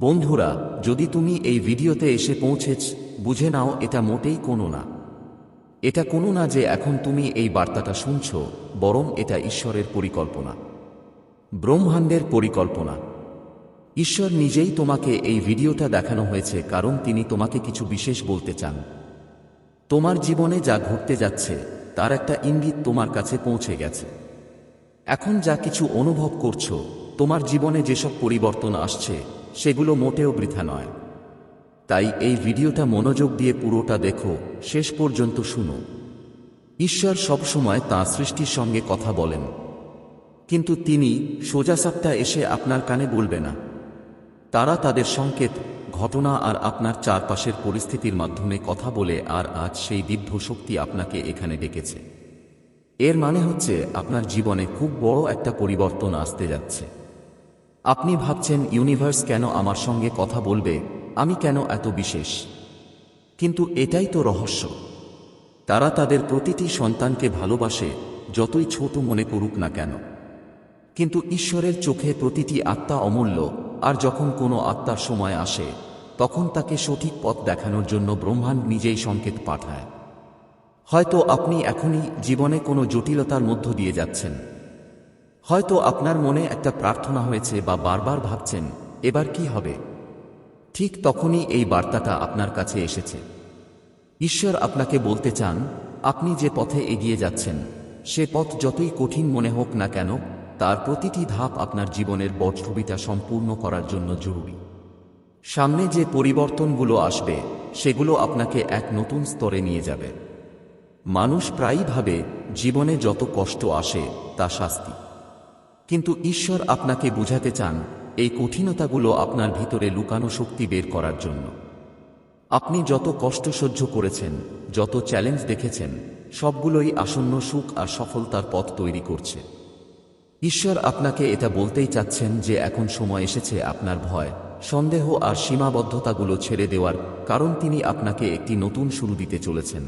বন্ধুরা, যদি তুমি এই ভিডিওতে এসে পৌঁছেছ, বুঝে নাও এটা মোটেই কোনো না। এটা কোনো না যে এখন তুমি এই বার্তাটা শুনছ, বরং এটা ঈশ্বরের পরিকল্পনা। ব্রহ্মাণ্ডের পরিকল্পনা। ঈশ্বর নিজেই তোমাকে এই ভিডিওটা দেখানো হয়েছে, কারণ তিনি তোমাকে কিছু বিশেষ বলতে চান। তোমার জীবনে যা ঘটতে যাচ্ছে, তার একটা ইঙ্গিত তোমার কাছে পৌঁছে গেছে। এখন যা কিছু অনুভব করছ, তোমার জীবনে যেসব পরিবর্তন আসছে সেগুলো মোটেও বৃথা নয়। তাই এই ভিডিওটা মনোযোগ দিয়ে পুরোটা দেখো, শেষ পর্যন্ত শুনো। ঈশ্বর সবসময় তাঁর সৃষ্টির সঙ্গে কথা বলেন। কিন্তু তিনি সোজাসাপটা এসে আপনার কানে বলবে না। তারা তাদের সংকেত, ঘটনা আর আপনার চারপাশের পরিস্থিতির মাধ্যমে কথা বলে আর আজ সেই দিব্য শক্তি আপনাকে এখানে ডেকেছে। এর মানে হচ্ছে আপনার জীবনে খুব বড় একটা পরিবর্তন আসতে যাচ্ছে। আপনি ভাবছেন ইউনিভার্স কেন আমার সঙ্গে কথা বলবে? আমি কেন এত বিশেষ? কিন্তু এটাই তো রহস্য। তারা তাদের প্রতিটি সন্তানকে ভালোবাসে, যতই ছোট মনে করুক না কেন। কিন্তু ঈশ্বরের চোখে প্রতিটি আত্মা অমূল্য, আর যখন কোনো আত্মার সময় আসে, তখন তাকে সঠিক পথ দেখানোর জন্য ব্রহ্মাণ্ড নিজেই সংকেত পাঠায়। হয়তো আপনি এখনই জীবনে কোনো জটিলতার মধ্য দিয়ে যাচ্ছেন। হয়তো আপনার মনে একটা প্রার্থনা হয়েছে বা বারবার ভাবছেন, এবার কি হবে? ঠিক তখনই এই বার্তাটা আপনার কাছে এসেছে। ঈশ্বর আপনাকে বলতে চান, আপনি যে পথে এগিয়ে যাচ্ছেন, সে পথ যতই কঠিন মনে হোক না কেন, তার প্রতিটি ধাপ আপনার জীবনের বটছবিটা সম্পূর্ণ করার জন্য জরুরি। সামনে যে পরিবর্তনগুলো আসবে, সেগুলো আপনাকে এক নতুন স্তরে নিয়ে যাবে। মানুষ প্রায়ই ভাবে, জীবনে যত কষ্ট আসে, তা শাস্তি। কিন্তু ঈশ্বর আপনাকে বুঝাতে চান এই কঠিনতাগুলো আপনার ভিতরে লুকানো শক্তি বের করার জন্য। আপনি যত কষ্ট সহ্য করেছেন, যত চ্যালেঞ্জ দেখেছেন, সবগুলোই আসন্ন সুখ আর সফলতার পথ তৈরি করছে। ঈশ্বর আপনাকে এটা বলতেই চাচ্ছেন যে এখন সময় এসেছে আপনার ভয়, সন্দেহ আর সীমাবদ্ধতাগুলো ছেড়ে দেওয়ার কারণ তিনি আপনাকে একটি নতুন শুরু দিতে চলেছেন।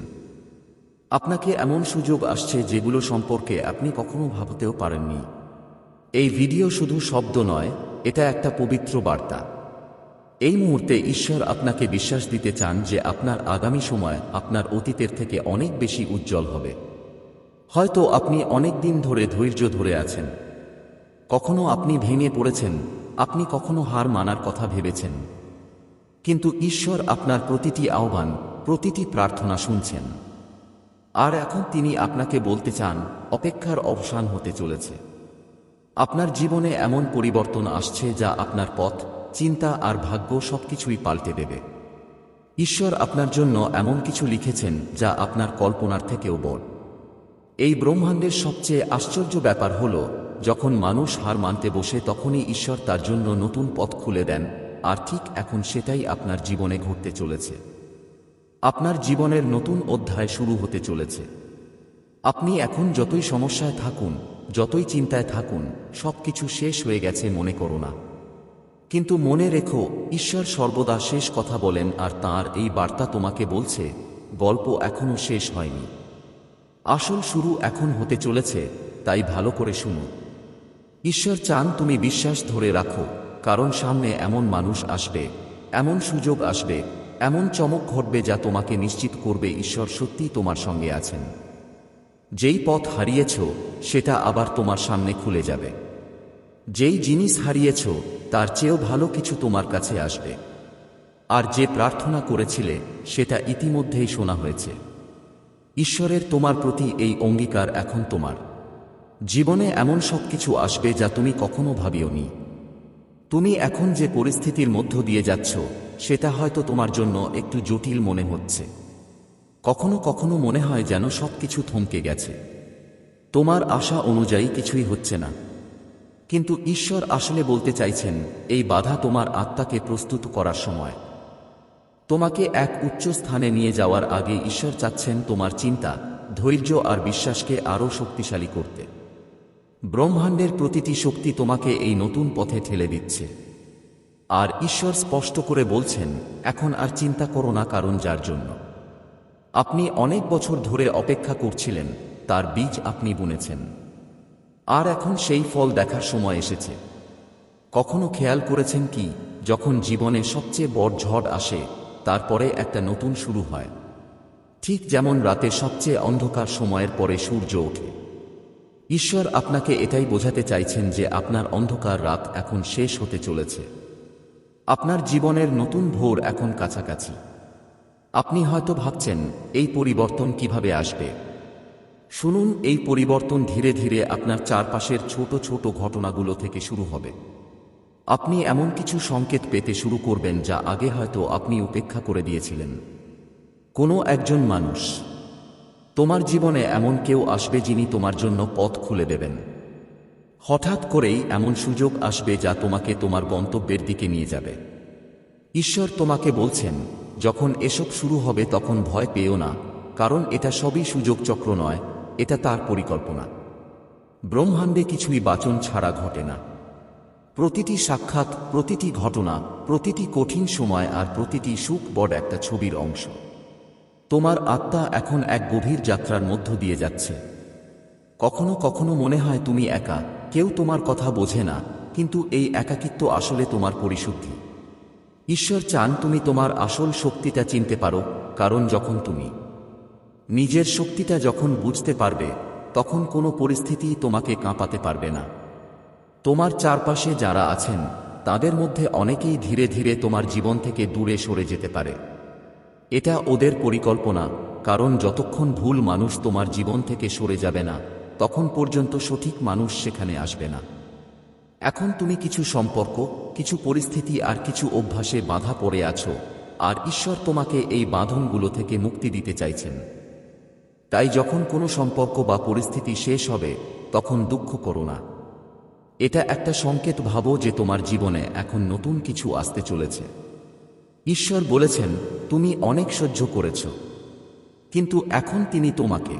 আপনাকে এমন সুযোগ আসছে যেগুলো সম্পর্কে আপনি কখনো ভাবতেও পারেননি। এই ভিডিও শুধু শব্দ নয়, এটা একটা পবিত্র বার্তা। এই মুহূর্তে ঈশ্বর আপনাকে বিশ্বাস দিতে চান যে আপনার আগামী সময় আপনার অতীতের থেকে অনেক বেশি উজ্জ্বল হবে। হয়তো আপনি অনেক দিন ধরে ধৈর্য ধরে আছেন। কখনো আপনি ভেঙে পড়েছেন, আপনি কখনো হার মানার কথা ভেবেছেন। কিন্তু ঈশ্বর আপনার প্রতিটি আহ্বান, প্রতিটি প্রার্থনা শুনছেন। আর এখন তিনি আপনাকে বলতে চান, অপেক্ষার অবসান হতে চলেছে। আপনার জীবনে এমন পরিবর্তন আসছে যা আপনার পথ, চিন্তা আর ভাগ্য সবকিছুই পাল্টে দেবে। ঈশ্বর আপনার জন্য এমন কিছু লিখেছেন যা আপনার কল্পনার থেকেও বড়। এই ব্রহ্মাণ্ডের সবচেয়ে আশ্চর্য ব্যাপার হল, যখন মানুষ হার মানতে বসে তখনই ঈশ্বর তার জন্য নতুন পথ খুলে দেন, আর ঠিক এখন সেটাই আপনার জীবনে ঘটতে চলেছে। আপনার জীবনের নতুন অধ্যায় শুরু হতে চলেছে। আপনি এখন যতই সমস্যায় থাকুন যতই চিন্তায় থাকুন, সবকিছু শেষ হয়ে গেছে মনে করো না। কিন্তু মনে রেখো, ঈশ্বর সর্বদা শেষ কথা বলেন আর তার এই বার্তা তোমাকে বলছে, গল্প এখনও শেষ হয়নি। আসল শুরু এখন হতে চলেছে, তাই ভালো করে শুনো। ঈশ্বর চান তুমি বিশ্বাস ধরে রাখো, কারণ সামনে এমন মানুষ আসবে, এমন সুযোগ আসবে, এমন চমক ঘটবে যা তোমাকে নিশ্চিত করবে ঈশ্বর সত্যিই তোমার সঙ্গে আছেন। যেই পথ হারিয়েছ, সেটা আবার তোমার সামনে খুলে যাবে। যেই জিনিস হারিয়েছ, তার চেয়েও ভালো কিছু তোমার কাছে আসবে। আর যে প্রার্থনা করেছিলে, সেটা ইতিমধ্যেই শোনা হয়েছে। ঈশ্বরের তোমার প্রতি এই অঙ্গীকার এখন তোমার। জীবনে এমন সব কিছু আসবে যা তুমি কখনো ভাবিওনি। তুমি এখন যে পরিস্থিতির মধ্য দিয়ে যাচ্ছ, সেটা হয়তো তোমার জন্য একটু জটিল মনে হচ্ছে। কখনো কখনো মনে হয় যেন সবকিছু থমকে গেছে। তোমার আশা অনুযায়ী কিছুই হচ্ছে না। কিন্তু ঈশ্বর আসলে বলতে চাইছেন, এই বাধা তোমার আত্মাকে প্রস্তুত করার সময়। তোমাকে এক উচ্চ স্থানে নিয়ে যাওয়ার আগে ঈশ্বর চাচ্ছেন তোমার চিন্তা, ধৈর্য আর বিশ্বাসকে আরও শক্তিশালী করতে। ব্রহ্মাণ্ডের প্রতিটি শক্তি তোমাকে এই নতুন পথে ঠেলে দিচ্ছে। আর ঈশ্বর স্পষ্ট করে বলছেন, এখন আর চিন্তা করো না কারণ যার জন্য। আপনি অনেক বছর ধরে অপেক্ষা করছিলেন, তার বীজ আপনি বুনেছেন। আর এখন সেই ফল দেখার সময় এসেছে। কখনো খেয়াল করেছেন কি, যখন জীবনে সবচেয়ে বড় ঝড় আসে, তারপরে একটা নতুন শুরু হয়। ঠিক যেমন রাতে সবচেয়ে অন্ধকার সময়ের পরে সূর্য ওঠে। ঈশ্বর আপনাকে এটাই বোঝাতে চাইছেন যে আপনার অন্ধকার রাত এখন শেষ হতে চলেছে। আপনার জীবনের নতুন ভোর এখন কাছাকাছি। আপনি হয়তো ভাবছেন, এই পরিবর্তন কীভাবে আসবে? শুনুন, এই পরিবর্তন ধীরে ধীরে আপনার চারপাশের ছোট ছোট ঘটনাগুলো থেকে শুরু হবে। আপনি এমন কিছু সংকেত পেতে শুরু করবেন যা আগে হয়তো আপনি উপেক্ষা করে দিয়েছিলেন। কোনো একজন মানুষ, তোমার জীবনে এমন কেউ আসবে যিনি তোমার জন্য পথ খুলে দেবেন। হঠাৎ করেই এমন সুযোগ আসবে যা তোমাকে তোমার গন্তব্যের দিকে নিয়ে যাবে। ঈশ্বর তোমাকে বলছেন যখন এসব শুরু হবে তখন ভয় পেও না, কারণ এটা সবই সুযোগ চক্র নয়, এটা তার পরিকল্পনা। ব্রহ্মাণ্ডে কিছুই বাচন ছাড়া ঘটে না। প্রতিটি সাক্ষাৎ, প্রতিটি ঘটনা, প্রতিটি কঠিন সময় আর প্রতিটি সুখ বড় একটা ছবির অংশ। তোমার আত্মা এখন এক গভীর যাত্রার মধ্য দিয়ে যাচ্ছে। কখনো কখনো মনে হয় তুমি একা, কেউ তোমার কথা বোঝে না, কিন্তু এই একাকিত্ব আসলে তোমার পরিশুদ্ধি। ঈশ্বর চান তুমি তোমার আসল শক্তিটা চিনতে পারো, কারণ যখন তুমি নিজের শক্তিটা যখন বুঝতে পারবে, তখন কোনো পরিস্থিতি তোমাকে কাঁপাতে পারবে না। তোমার চারপাশে যারা আছেন, তাদের মধ্যে অনেকেই ধীরে ধীরে তোমার জীবন থেকে দূরে সরে যেতে পারে। এটা ওদের পরিকল্পনা, কারণ যতক্ষণ ভুল মানুষ তোমার জীবন থেকে সরে যাবে না, তখন পর্যন্ত সঠিক মানুষ সেখানে আসবে না। এখন তুমি কিছু সম্পর্ক, কিছু পরিস্থিতি আর কিছু অভ্যাসে বাধা পড়ে আছো, আর ঈশ্বর তোমাকে এই বাঁধনগুলো থেকে মুক্তি দিতে চাইছেন। তাই যখন কোনো সম্পর্ক বা পরিস্থিতি শেষ হবে, তখন দুঃখ করো না। এটা একটা সংকেত ভাবো যে তোমার জীবনে এখন নতুন কিছু আসতে চলেছে। ঈশ্বর বলেছেন, তুমি অনেক সহ্য করেছ, কিন্তু এখন তিনি তোমাকে।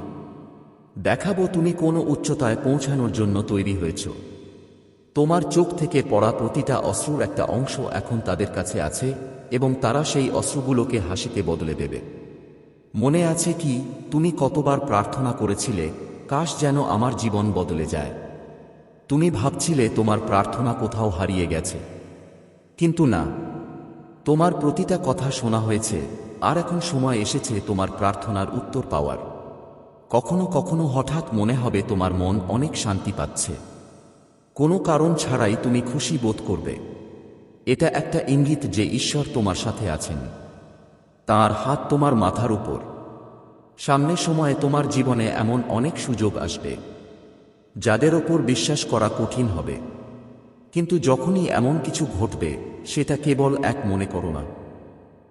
দেখাবো তুমি কোনো উচ্চতায় পৌঁছানোর জন্য তৈরি হয়েছ। তোমার চোখ থেকে পড়া প্রতিটা অশ্রুর একটা অংশ এখন তাদের কাছে আছে এবং তারা সেই অশ্রুগুলোকে হাসিতে বদলে দেবে। মনে আছে কি, তুমি কতবার প্রার্থনা করেছিলে, কাশ যেন আমার জীবন বদলে যায়। তুমি ভাবছিলে তোমার প্রার্থনা কোথাও হারিয়ে গেছে। কিন্তু না। তোমার প্রতিটা কথা শোনা হয়েছে, আর এখন সময় এসেছে তোমার প্রার্থনার উত্তর পাওয়ার। কখনো কখনো হঠাৎ মনে হবে তোমার মন অনেক শান্তি পাচ্ছে। কোনো কারণ ছাড়াই তুমি খুশি বোধ করবে। এটা একটা ইঙ্গিত যে ঈশ্বর তোমার সাথে আছেন। তার হাত তোমার মাথার উপর। সামনের সময়ে তোমার জীবনে এমন অনেক সুযোগ আসবে, যাদের ওপর বিশ্বাস করা কঠিন হবে। কিন্তু যখনই এমন কিছু ঘটবে, সেটা কেবল এক মনে করো না।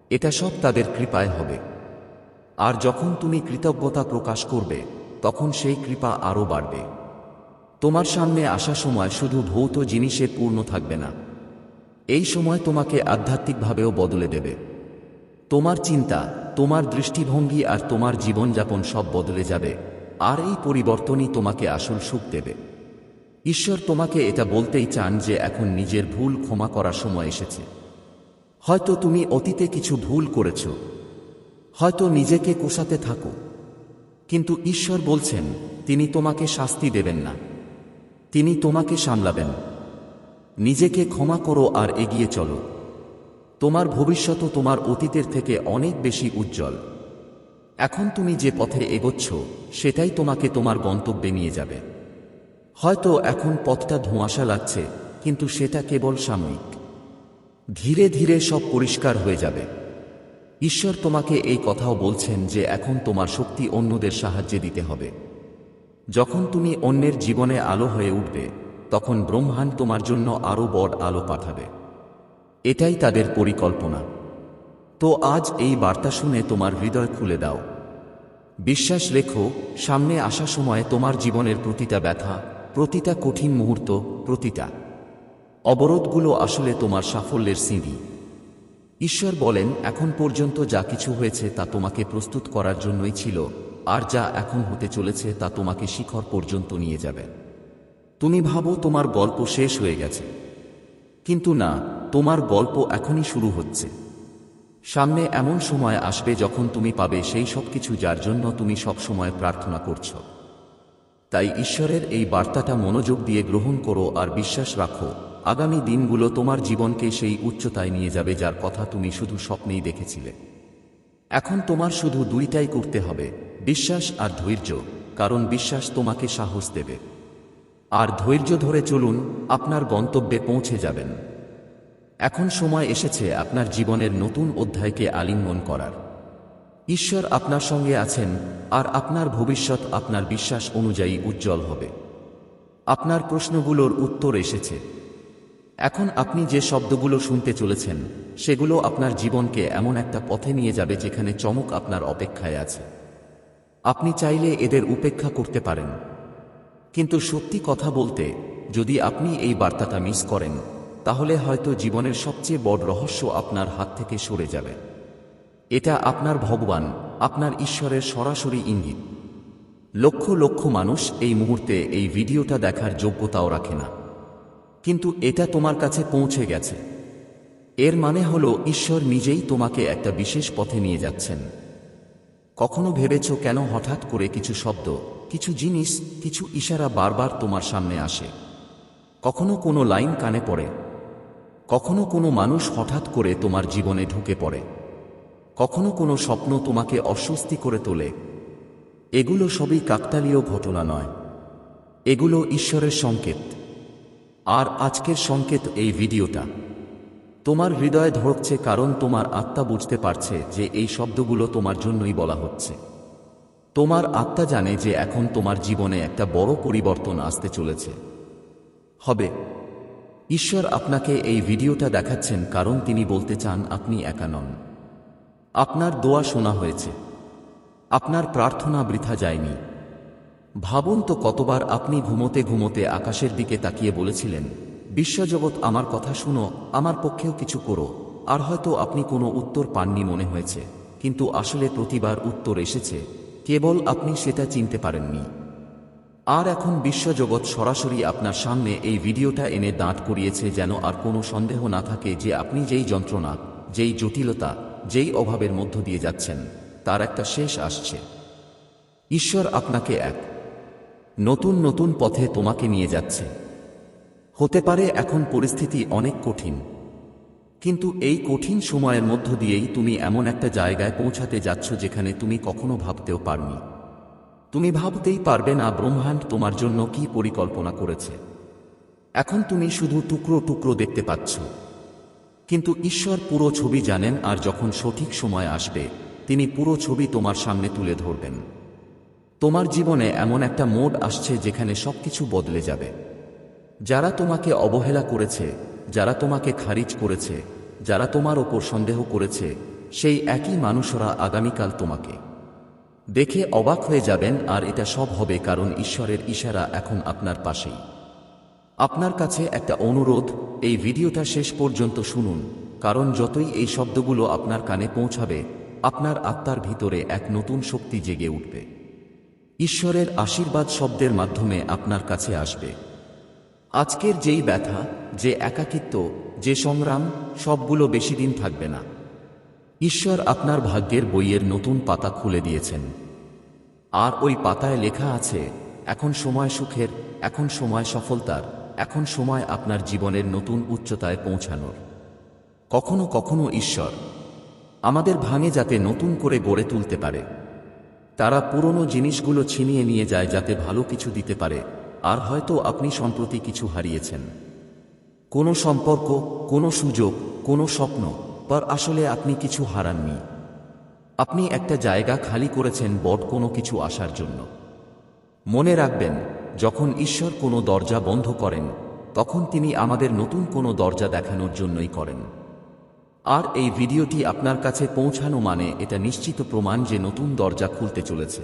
এটা সব তাদের কৃপায় হবে। আর যখন তুমি কৃতজ্ঞতা প্রকাশ করবে, তখন সেই কৃপা আরও বাড়বে। তোমার সামনে আসা সময় শুধু ভৌত জিনিসে পূর্ণ থাকবে না। এই সময় তোমাকে আধ্যাত্মিকভাবেও বদলে দেবে। তোমার চিন্তা, তোমার দৃষ্টিভঙ্গি আর তোমার জীবনযাপন সব বদলে যাবে, আর এই পরিবর্তনই তোমাকে আসল সুখ দেবে। ঈশ্বর তোমাকে এটা বলতেই চান যে এখন নিজের ভুল ক্ষমা করার সময় এসেছে। হয়তো তুমি অতীতে কিছু ভুল করেছ। হয়তো নিজেকে কোষাতে থাকো। কিন্তু ঈশ্বর বলছেন, তিনি তোমাকে শাস্তি দেবেন না। তিনি তোমাকে সামলাবেন। নিজেকে ক্ষমা করো আর এগিয়ে চলো। তোমার ভবিষ্যৎ তোমার অতীতের থেকে অনেক বেশি উজ্জ্বল। এখন তুমি যে পথে এগোচ্ছ, সেটাই তোমাকে তোমার গন্তব্যে নিয়ে যাবে। হয়তো এখন পথটা ধোঁয়াশা লাগছে, কিন্তু সেটা কেবল সাময়িক। ধীরে ধীরে সব পরিষ্কার হয়ে যাবে। ঈশ্বর তোমাকে এই কথাও বলছেন যে এখন তোমার শক্তি অন্যদের সাহায্যে দিতে হবে। যখন তুমি অন্যের জীবনে আলো হয়ে উঠবে, তখন ব্রহ্মাণ্ড তোমার জন্য আরও বড় আলো পাঠাবে। এটাই তাদের পরিকল্পনা। তো আজ এই বার্তা শুনে তোমার হৃদয় খুলে দাও। বিশ্বাস রেখো, সামনে আসা সময়ে তোমার জীবনের প্রতিটা ব্যথা, প্রতিটা কঠিন মুহূর্ত, প্রতিটা অবরোধগুলো আসলে তোমার সাফল্যের সিঁড়ি। ঈশ্বর বলেন, এখন পর্যন্ত যা কিছু হয়েছে তা তোমাকে প্রস্তুত করার জন্যই ছিল। আর যা এখন হতে চলেছে তা তোমাকে শিখর পর্যন্ত নিয়ে যাবে। তুমি ভাবো তোমার গল্প শেষ হয়ে গেছে। কিন্তু না, তোমার গল্প এখনই শুরু হচ্ছে। সামনে এমন সময় আসবে যখন তুমি পাবে সেই সব কিছু যার জন্য তুমি সব সময় প্রার্থনা করছ। তাই ঈশ্বরের এই বার্তাটা মনোযোগ দিয়ে গ্রহণ করো আর বিশ্বাস রাখো, আগামী দিনগুলো তোমার জীবনকে সেই উচ্চতায় নিয়ে যাবে যার কথা তুমি শুধু স্বপ্নেই দেখেছিলে। এখন তোমার শুধু দুইটাই করতে হবে, বিশ্বাস আর ধৈর্য, কারণ বিশ্বাস তোমাকে সাহস দেবে। আর ধৈর্য ধরে চলুন, আপনার গন্তব্যে পৌঁছে যাবেন। এখন সময় এসেছে আপনার জীবনের নতুন অধ্যায়কে আলিঙ্গন করার। ঈশ্বর আপনার সঙ্গে আছেন, আর আপনার ভবিষ্যৎ আপনার বিশ্বাস অনুযায়ী উজ্জ্বল হবে। আপনার প্রশ্নগুলোর উত্তর এসেছে এখন আপনি যে শব্দগুলো শুনতে চলেছেন, সেগুলো আপনার জীবনকে এমন একটা পথে নিয়ে যাবে যেখানে চমক আপনার অপেক্ষায় আছে। আপনি চাইলে এদের উপেক্ষা করতে পারেন। কিন্তু সত্যি কথা বলতে, যদি আপনি এই বার্তাটা মিস করেন, তাহলে হয়তো জীবনের সবচেয়ে বড় রহস্য আপনার হাত থেকে সরে যাবে। এটা আপনার ভগবান, আপনার ঈশ্বরের সরাসরি ইঙ্গিত। লক্ষ লক্ষ মানুষ এই মুহূর্তে এই ভিডিওটা দেখার যোগ্যতাও রাখে না। কিন্তু এটা তোমার কাছে পৌঁছে গেছে। এর মানে হল, ঈশ্বর নিজেই তোমাকে একটা বিশেষ পথে নিয়ে যাচ্ছেন। কখনো ভেবেছ কেন হঠাৎ করে কিছু শব্দ, কিছু জিনিস, কিছু ইশারা বারবার তোমার সামনে আসে? কখনো কোনো লাইন কানে পড়ে? কখনো কোনো মানুষ হঠাৎ করে তোমার জীবনে ঢুকে পড়ে? কখনো কোনো স্বপ্ন তোমাকে অস্বস্তি করে তোলে? এগুলো সবই কাকতালীয় ঘটনা নয়। এগুলো ঈশ্বরের সংকেত। আর আজকের সংকেত এই ভিডিওটা। তোমার হৃদয় ধরছে কারণ তোমার আত্মা বুঝতে পারছে যে এই শব্দগুলো তোমার জন্যই বলা হচ্ছে। তোমার আত্মা জানে যে এখন তোমার জীবনে একটা বড় পরিবর্তন আসতে চলেছে। হবে। ঈশ্বর আপনাকে এই ভিডিওটা দেখাচ্ছেন কারণ তিনি বলতে চান আপনি একা নন। আপনার দোয়া শোনা হয়েছে। আপনার প্রার্থনা বৃথা যায়নি। ভাবুন তো কতবার আপনি ঘুমোতে ঘুমোতে আকাশের দিকে তাকিয়ে বলেছিলেন, বিশ্বজগৎ আমার কথা শুনো, আমার পক্ষেও কিছু করো। আর হয়তো আপনি কোনো উত্তর পাননি মনে হয়েছে, কিন্তু আসলে প্রতিবার উত্তর এসেছে, কেবল আপনি সেটা চিনতে পারেননি। আর এখন বিশ্বজগৎ সরাসরি আপনার সামনে এই ভিডিওটা এনে দাঁড় করিয়েছে যেন আর কোনো সন্দেহ না থাকে যে আপনি যেই যন্ত্রণা যেই জটিলতা, যেই অভাবের মধ্য দিয়ে যাচ্ছেন, তার একটা শেষ আসছে। ঈশ্বর আপনাকে এক নতুন নতুন পথে তোমাকে নিয়ে যাচ্ছে। হতে পারে এখন পরিস্থিতি অনেক কঠিন। কিন্তু এই কঠিন সময়ের মধ্য দিয়েই তুমি এমন একটা জায়গায় পৌঁছাতে যাচ্ছ যেখানে তুমি কখনো ভাবতেও পারনি। তুমি ভাবতেই পারবে না ব্রহ্মাণ্ড তোমার জন্য কি পরিকল্পনা করেছে। এখন তুমি শুধু টুকরো টুকরো দেখতে পাচ্ছ। কিন্তু ঈশ্বর পুরো ছবি জানেন আর যখন সঠিক সময় আসবে, তিনি পুরো ছবি তোমার সামনে তুলে ধরবেন। তোমার জীবনে এমন একটা মোড আসছে যেখানে সবকিছু বদলে যাবে। যারা তোমাকে অবহেলা করেছে, যারা তোমাকে খারিজ করেছে, যারা তোমার ওপর সন্দেহ করেছে, সেই একই মানুষরা আগামীকাল তোমাকে। দেখে অবাক হয়ে যাবেন, আর এটা সব হবে কারণ ঈশ্বরের ইশারা এখন আপনার পাশেই। আপনার কাছে একটা অনুরোধ, এই ভিডিওটা শেষ পর্যন্ত শুনুন, কারণ যতই এই শব্দগুলো আপনার কানে পৌঁছাবে, আপনার আত্মার ভিতরে এক নতুন শক্তি জেগে উঠবে। ঈশ্বরের আশীর্বাদ শব্দের মাধ্যমে আপনার কাছে আসবে। আজকের যেই ব্যথা, যে একাকিত্ব, যে সংগ্রাম, সবগুলো বেশি দিন থাকবে না। ঈশ্বর আপনার ভাগ্যের বইয়ের নতুন পাতা খুলে দিয়েছেন। আর ওই পাতায় লেখা আছে, এখন সময় সুখের, এখন সময় সফলতার, এখন সময় আপনার জীবনের নতুন উচ্চতায় পৌঁছানোর। কখনো কখনো ঈশ্বর আমাদের ভাঙে যাতে নতুন করে গড়ে তুলতে পারে। তারা পুরনো জিনিসগুলো ছিনিয়ে নিয়ে যায় যাতে ভালো কিছু দিতে পারে, আর হয়তো আপনি সম্প্রতি কিছু হারিয়েছেন। কোনো সম্পর্ক, কোনো সুযোগ, কোনো স্বপ্ন পর আসলে আপনি কিছু হারাননি। আপনি একটা জায়গা খালি করেছেন বট কোনো কিছু আসার জন্য। মনে রাখবেন, যখন ঈশ্বর কোনো দরজা বন্ধ করেন, তখন তিনি আমাদের নতুন কোনো দরজা দেখানোর জন্যই করেন। আর এই ভিডিওটি আপনার কাছে পৌঁছানো মানে এটা নিশ্চিত প্রমাণ যে নতুন দরজা খুলতে চলেছে।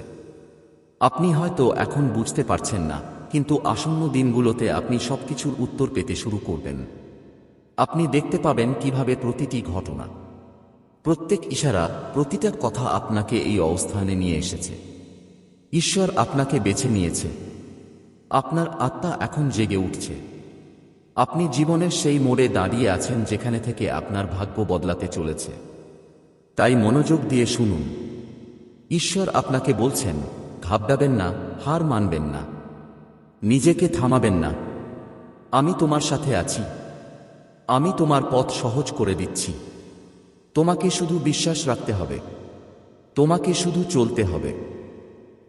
আপনি হয়তো এখন বুঝতে পারছেন না, কিন্তু আসন্ন দিনগুলোতে আপনি সবকিছুর উত্তর পেতে শুরু করবেন। আপনি দেখতে পাবেন কীভাবে প্রতিটি ঘটনা। প্রত্যেক ইশারা প্রতিটা কথা আপনাকে এই অবস্থানে নিয়ে এসেছে। ঈশ্বর আপনাকে বেছে নিয়েছে। আপনার আত্মা এখন জেগে উঠছে। আপনি জীবনের সেই মোড়ে দাঁড়িয়ে আছেন যেখানে থেকে আপনার ভাগ্য বদলাতে চলেছে। তাই মনোযোগ দিয়ে শুনুন। ঈশ্বর আপনাকে বলছেন, ঘাবড়াবেন না, হার মানবেন না। নিজেকে থামাবেন না। আমি তোমার সাথে আছি। আমি তোমার পথ সহজ করে দিচ্ছি। তোমাকে শুধু বিশ্বাস রাখতে হবে। তোমাকে শুধু চলতে হবে।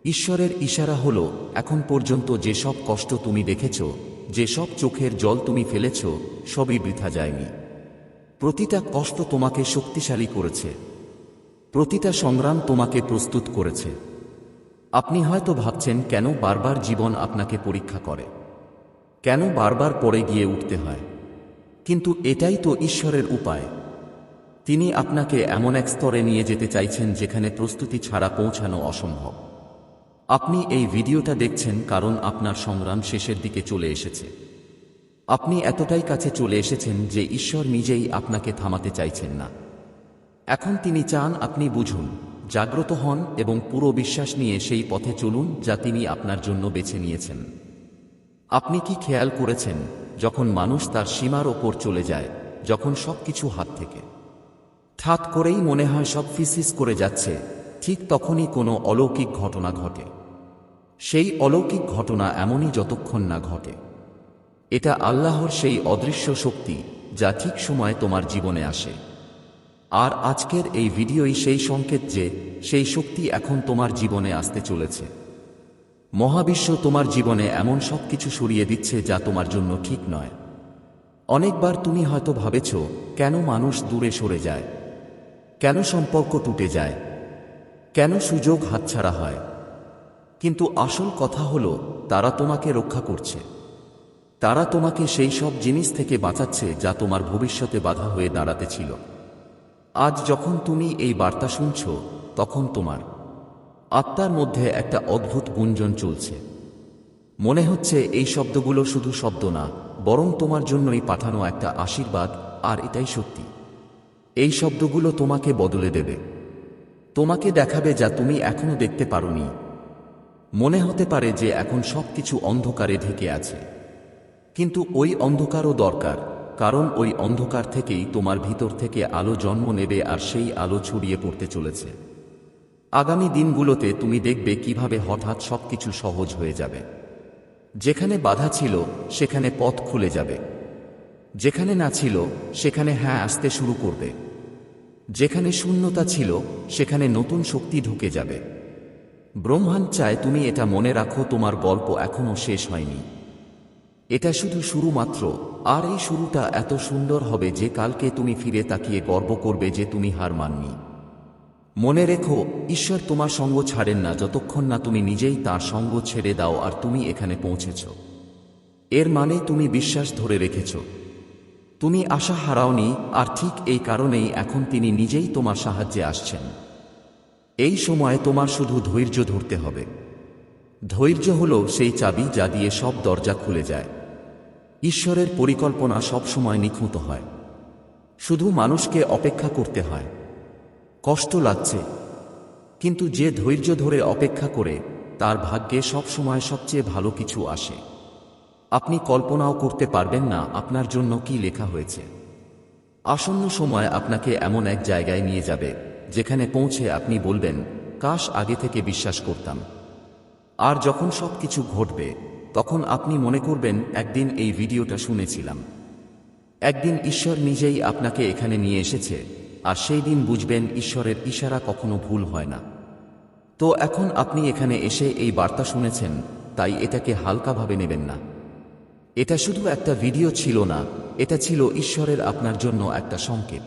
ঈশ্বরের ইশারা হল, এখন পর্যন্ত যেসব কষ্ট তুমি দেখেছ যেসব চোখের জল তুমি ফেলেছ, সবই বৃথা যায়নি। প্রতিটা কষ্ট তোমাকে শক্তিশালী করেছে। প্রতিটা সংগ্রাম তোমাকে প্রস্তুত করেছে। আপনি হয়তো ভাবছেন, কেন বারবার জীবন আপনাকে পরীক্ষা করে? কেন বারবার পড়ে গিয়ে উঠতে হয়? কিন্তু এটাই তো ঈশ্বরের উপায়। তিনি আপনাকে এমন এক স্তরে নিয়ে যেতে চাইছেন, যেখানে প্রস্তুতি ছাড়া পৌঁছানো অসম্ভব। আপনি এই ভিডিওটা দেখছেন কারণ আপনার সংগ্রাম শেষের দিকে চলে এসেছে। আপনি এতটাই কাছে চলে এসেছেন যে ঈশ্বর নিজেই আপনাকে থামাতে চাইছেন না। এখন তিনি চান আপনি বুঝুন, জাগ্রত হন এবং পুরো বিশ্বাস নিয়ে সেই পথে চলুন যা তিনি আপনার জন্য বেছে নিয়েছেন। আপনি কি খেয়াল করেছেন, যখন মানুষ তার সীমার ওপর চলে যায়, যখন সবকিছু হাত থেকে। ঠাত করেই মনে হয় সব ফিসিস করে যাচ্ছে ঠিক তখনই কোনো অলৌকিক ঘটনা ঘটে। সেই অলৌকিক ঘটনা এমনই যতক্ষণ না ঘটে। এটা আল্লাহর সেই অদৃশ্য শক্তি যা ঠিক সময়ে তোমার জীবনে আসে। আর আজকের এই ভিডিওই সেই সংকেত যে সেই শক্তি এখন তোমার জীবনে আসতে চলেছে। মহাবিশ্ব তোমার জীবনে এমন সব কিছু সরিয়ে দিচ্ছে যা তোমার জন্য ঠিক নয়। অনেকবার তুমি হয়তো ভাবেছ, কেন মানুষ দূরে সরে যায়? কেন সম্পর্ক টুটে যায়? কেন সুযোগ হাতছাড়া হয়? কিন্তু আসল কথা হলো, তারা তোমাকে রক্ষা করছে। তারা তোমাকে সেই সব জিনিস থেকে বাঁচাচ্ছে যা তোমার ভবিষ্যতে বাধা হয়ে দাঁড়াতে ছিল। আজ যখন তুমি এই বার্তা শুনছ, তখন তোমার আত্মার মধ্যে একটা অদ্ভুত গুঞ্জন চলছে। মনে হচ্ছে এই শব্দগুলো শুধু শব্দ না, বরং তোমার জন্যই পাঠানো একটা আশীর্বাদ, আর এটাই সত্যি। এই শব্দগুলো তোমাকে বদলে দেবে। তোমাকে দেখাবে যা তুমি এখনও দেখতে পারোনি। মনে হতে পারে যে এখন সবকিছু অন্ধকারে ঢেকে আছে। কিন্তু ওই অন্ধকারও দরকার, কারণ ওই অন্ধকার থেকেই তোমার ভিতর থেকে আলো জন্ম নেবে আর সেই আলো ছড়িয়ে পড়তে চলেছে। আগামী দিনগুলোতে তুমি দেখবে কীভাবে হঠাৎ সবকিছু সহজ হয়ে যাবে। যেখানে বাধা ছিল, সেখানে পথ খুলে যাবে। যেখানে না ছিল, সেখানে হ্যাঁ আসতে শুরু করবে। যেখানে শূন্যতা ছিল, সেখানে নতুন শক্তি ঢুকে যাবে। ব্রহ্মাণ্ড চায় তুমি এটা মনে রাখো, তোমার গল্প এখনও শেষ হয়নি। এটা শুধু শুরু মাত্র আর এই শুরুটা এত সুন্দর হবে যে কালকে তুমি ফিরে তাকিয়ে গর্ব করবে যে তুমি হার মাননি। মনে রেখো, ঈশ্বর তোমার সঙ্গ ছাড়েন না, যতক্ষণ না তুমি নিজেই তার সঙ্গ ছেড়ে দাও আর তুমি এখানে পৌঁছেছ। এর মানে তুমি বিশ্বাস ধরে রেখেছ। তুমি আশা হারাওনি, আর ঠিক এই কারণেই এখন তিনি নিজেই তোমার সাহায্যে আসছেন। এই সময় তোমার শুধু ধৈর্য ধরতে হবে। ধৈর্য হল সেই চাবি যা দিয়ে সব দরজা খুলে যায়। ঈশ্বরের পরিকল্পনা সবসময় নিখুঁত হয়। শুধু মানুষকে অপেক্ষা করতে হয়। কষ্ট লাগছে। কিন্তু যে ধৈর্য ধরে অপেক্ষা করে, তার ভাগ্যে সবসময় সবচেয়ে ভালো কিছু আসে। আপনি কল্পনাও করতে পারবেন না আপনার জন্য কি লেখা হয়েছে। আসন্ন সময় আপনাকে এমন এক জায়গায় নিয়ে যাবে, যেখানে পৌঁছে আপনি বলবেন, কাশ, আগে থেকে বিশ্বাস করতাম। আর যখন সব কিছু ঘটবে, তখন আপনি মনে করবেন, একদিন এই ভিডিওটা শুনেছিলাম। একদিন ঈশ্বর নিজেই আপনাকে এখানে নিয়ে এসেছে, আর সেই দিন বুঝবেন ঈশ্বরের ইশারা কখনো ভুল হয় না। তো এখন আপনি এখানে এসে এই বার্তা শুনেছেন, তাই এটাকে হালকাভাবে নেবেন না। এটা শুধু একটা ভিডিও ছিল না, এটা ছিল ঈশ্বরের আপনার জন্য একটা সংকেত।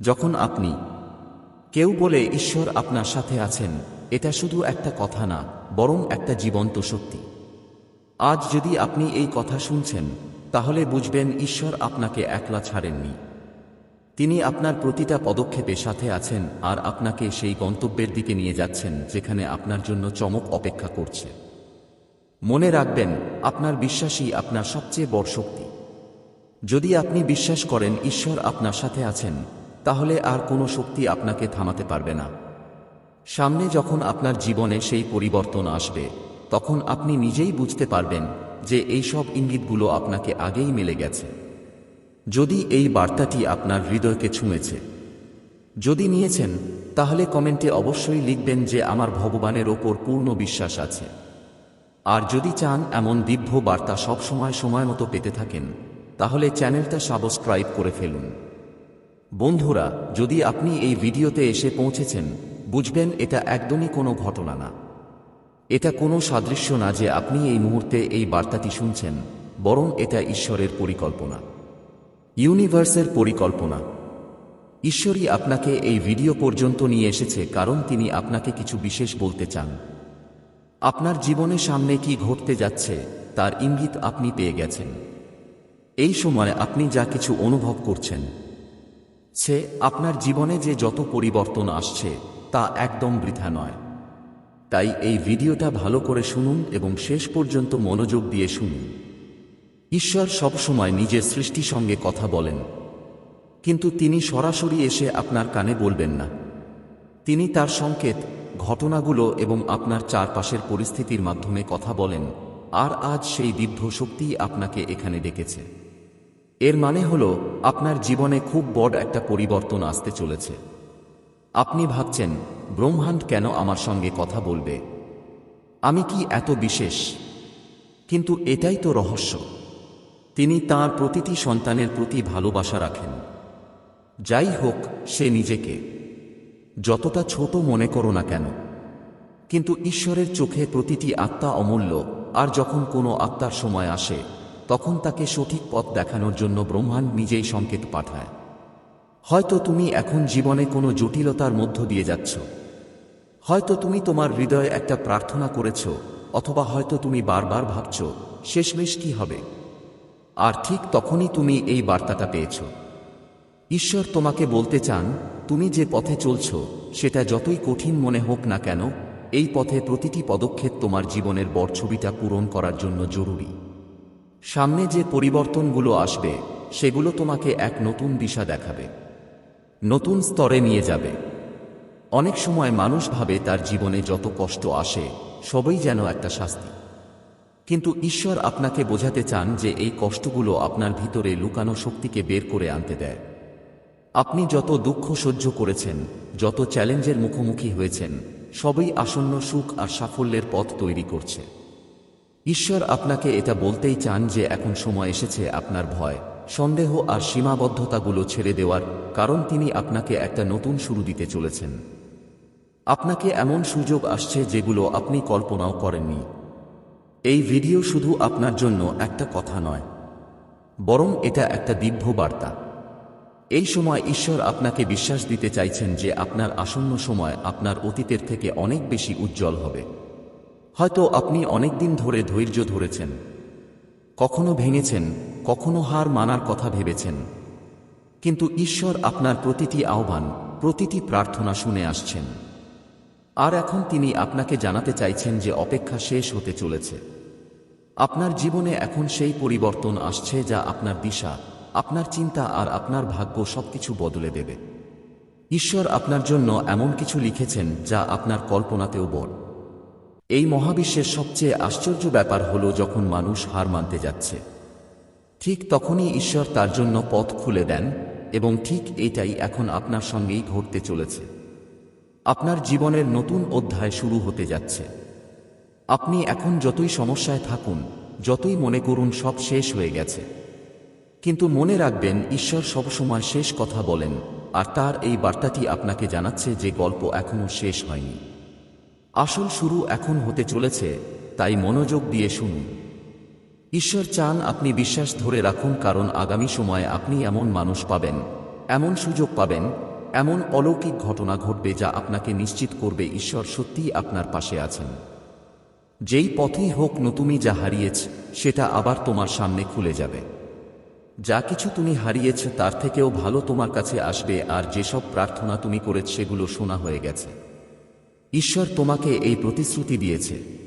যখন আপনি, কেউ বলে ঈশ্বর আপনার সাথে আছেন, এটা শুধু একটা কথা না, বরং একটা জীবন্ত সত্যি আজ যদি আপনি এই কথা শুনছেন, তাহলে বুঝবেন ঈশ্বর আপনাকে একলা ছাড়েননি। তিনি আপনার প্রতিটা পদক্ষেপে সাথে আছেন আর আপনাকে সেই গন্তব্যের দিকে নিয়ে যাচ্ছেন, যেখানে আপনার জন্য চমক অপেক্ষা করছে। মনে রাখবেন, আপনার বিশ্বাসই আপনার সবচেয়ে বড় শক্তি। যদি আপনি বিশ্বাস করেন ঈশ্বর আপনার সাথে আছেন, তাহলে আর কোনো শক্তি আপনাকে থামাতে পারবে না। সামনে যখন আপনার জীবনে সেই পরিবর্তন আসবে, তখন আপনি নিজেই বুঝতে পারবেন যে এই সব ইঙ্গিতগুলো আপনাকে আগেই মেলে গেছে। যদি এই বার্তাটি আপনার হৃদয়কে ছুঁয়েছে। যদি নিয়েছেন, তাহলে কমেন্টে অবশ্যই লিখবেন যে আমার ভগবানের ওপর পূর্ণ বিশ্বাস আছে। আর যদি চান এমন দিব্য বার্তা সব সময় সময় মতো পেতে থাকেন, তাহলে চ্যানেলটা সাবস্ক্রাইব করে ফেলুন। বন্ধুরা, যদি আপনি এই ভিডিওতে এসে পৌঁছেছেন, বুঝবেন এটা একদমই কোনো ঘটনা না। এটা কোনো সাদৃশ্য না যে আপনি এই মুহূর্তে এই বার্তাটি শুনছেন, বরং এটা ঈশ্বরের পরিকল্পনা। ইউনিভার্সের পরিকল্পনা। ঈশ্বরই আপনাকে এই ভিডিও পর্যন্ত নিয়ে এসেছে কারণ তিনি আপনাকে কিছু বিশেষ বলতে চান। আপনার জীবনে সামনে কি ঘটতে যাচ্ছে, তার ইঙ্গিত আপনি পেয়ে গেছেন। এই সময় আপনি যা কিছু অনুভব করছেন, সে আপনার জীবনে যে যত পরিবর্তন আসছে, তা একদম বৃথা নয়। তাই এই ভিডিওটা ভালো করে শুনুন এবং শেষ পর্যন্ত মনোযোগ দিয়ে শুনুন। ঈশ্বর সবসময় নিজের সৃষ্টি সঙ্গে কথা বলেন। কিন্তু তিনি সরাসরি এসে আপনার কানে বলবেন না। তিনি তার সংকেত ঘটনাগুলো এবং আপনার চারপাশের পরিস্থিতির মাধ্যমে কথা বলেন, আর আজ সেই দিব্য শক্তিই আপনাকে এখানে ডেকেছে। এর মানে হল, আপনার জীবনে খুব বড় একটা পরিবর্তন আসতে চলেছে। আপনি ভাবছেন, ব্রহ্মাণ্ড কেন আমার সঙ্গে কথা বলবে? আমি কি এত বিশেষ? কিন্তু এটাই তো রহস্য। তিনি তার প্রতিটি সন্তানের প্রতি ভালোবাসা রাখেন। যাই হোক, সে নিজেকে যতটা ছোট মনে করো না কেন। কিন্তু ঈশ্বরের চোখে প্রতিটি আত্মা অমূল্য, আর যখন কোনো আত্মার সময় আসে, তখন তাকে সঠিক পথ দেখানোর জন্য ব্রহ্মাণ্ড নিজেই সংকেত পাঠায়। হয়তো তুমি এখন জীবনে কোনো জটিলতার মধ্য দিয়ে যাচ্ছ। হয়তো তুমি তোমার হৃদয়ে একটা প্রার্থনা করেছ, অথবা হয়তো তুমি বারবার ভাবছ, শেষমেশ কি হবে? আর ঠিক তখনই তুমি এই বার্তাটা পেয়েছ। ঈশ্বর তোমাকে বলতে চান তুমি যে পথে চলছ, সেটা যতই কঠিন মনে হোক না কেন, এই পথে প্রতিটি পদক্ষেপ তোমার জীবনের বড় ছবিটা পূরণ করার জন্য জরুরি। সামনে যে পরিবর্তনগুলো আসবে, সেগুলো তোমাকে এক নতুন দিশা দেখাবে। নতুন স্তরে নিয়ে যাবে। অনেক সময় মানুষ ভাবে তার জীবনে যত কষ্ট আসে, সবই যেন একটা শাস্তি। কিন্তু ঈশ্বর আপনাকে বোঝাতে চান যে এই কষ্টগুলো আপনার ভিতরে লুকানো শক্তিকে বের করে আনতে দেয়। আপনি যত দুঃখ সহ্য করেছেন, যত চ্যালেঞ্জের মুখোমুখি হয়েছেন, সবই আসন্ন সুখ আর সাফল্যের পথ তৈরি করছে। ঈশ্বর আপনাকে এটা বলতেই চান যে এখন সময় এসেছে আপনার ভয়, সন্দেহ আর সীমাবদ্ধতাগুলো ছেড়ে দেওয়ার, কারণ তিনি আপনাকে একটা নতুন শুরু দিতে চলেছেন। আপনাকে এমন সুযোগ আসছে যেগুলো আপনি কল্পনাও করেননি। এই ভিডিও শুধু আপনার জন্য একটা কথা নয়, বরং এটা একটা দিব্য বার্তা। এই সময় ঈশ্বর আপনাকে বিশ্বাস দিতে চাইছেন যে আপনার আসন্ন সময় আপনার অতীতের থেকে অনেক বেশি উজ্জ্বল হবে। হয়তো আপনি অনেক দিন ধরে ধৈর্য ধরেছেন। কখনো ভেঙেছেন, কখনো হার মানার কথা ভেবেছেন। কিন্তু ঈশ্বর আপনার প্রতিটি আহ্বান, প্রতিটি প্রার্থনা শুনে আসছেন। আর এখন তিনি আপনাকে জানাতে চাইছেন যে অপেক্ষা শেষ হতে চলেছে। আপনার জীবনে এখন সেই পরিবর্তন আসছে যা আপনার দিশা। আপনার চিন্তা আর আপনার ভাগ্য সবকিছু বদলে দেবে। ঈশ্বর আপনার জন্য এমন কিছু লিখেছেন যা আপনার কল্পনাতেও বড়। এই মহাবিশ্বের সবচেয়ে আশ্চর্য ব্যাপার হল যখন মানুষ হার মানতে যাচ্ছে। ঠিক তখনই ঈশ্বর তার জন্য পথ খুলে দেন এবং ঠিক এটাই এখন আপনার সঙ্গেই ঘটতে চলেছে। আপনার জীবনের নতুন অধ্যায় শুরু হতে যাচ্ছে। আপনি এখন যতই সমস্যায় থাকুন, যতই মনে করুন সব শেষ হয়ে গেছে। কিন্তু মনে রাখবেন, ঈশ্বর সবসময় শেষ কথা বলেন, আর তার এই বার্তাটি আপনাকে জানাচ্ছে যে গল্প এখনও শেষ হয়নি। আসল শুরু এখন হতে চলেছে, তাই মনোযোগ দিয়ে শুনুন। ঈশ্বর চান আপনি বিশ্বাস ধরে রাখুন, কারণ আগামী সময়ে আপনি এমন মানুষ পাবেন, এমন সুযোগ পাবেন, এমন অলৌকিক ঘটনা ঘটবে যা আপনাকে নিশ্চিত করবে ঈশ্বর সত্যিই আপনার পাশে আছেন। যেই পথেই হোক ন তুমি যা হারিয়েছ, সেটা আবার তোমার সামনে খুলে যাবে। যা কিছু তুমি হারিয়েছ তার থেকেও ভালো তোমার কাছে আসবে, আর যেসব প্রার্থনা তুমি করেছ সেগুলো শোনা হয়ে গেছে। ঈশ্বর তোমাকে এই প্রতিশ্রুতি দিয়েছে।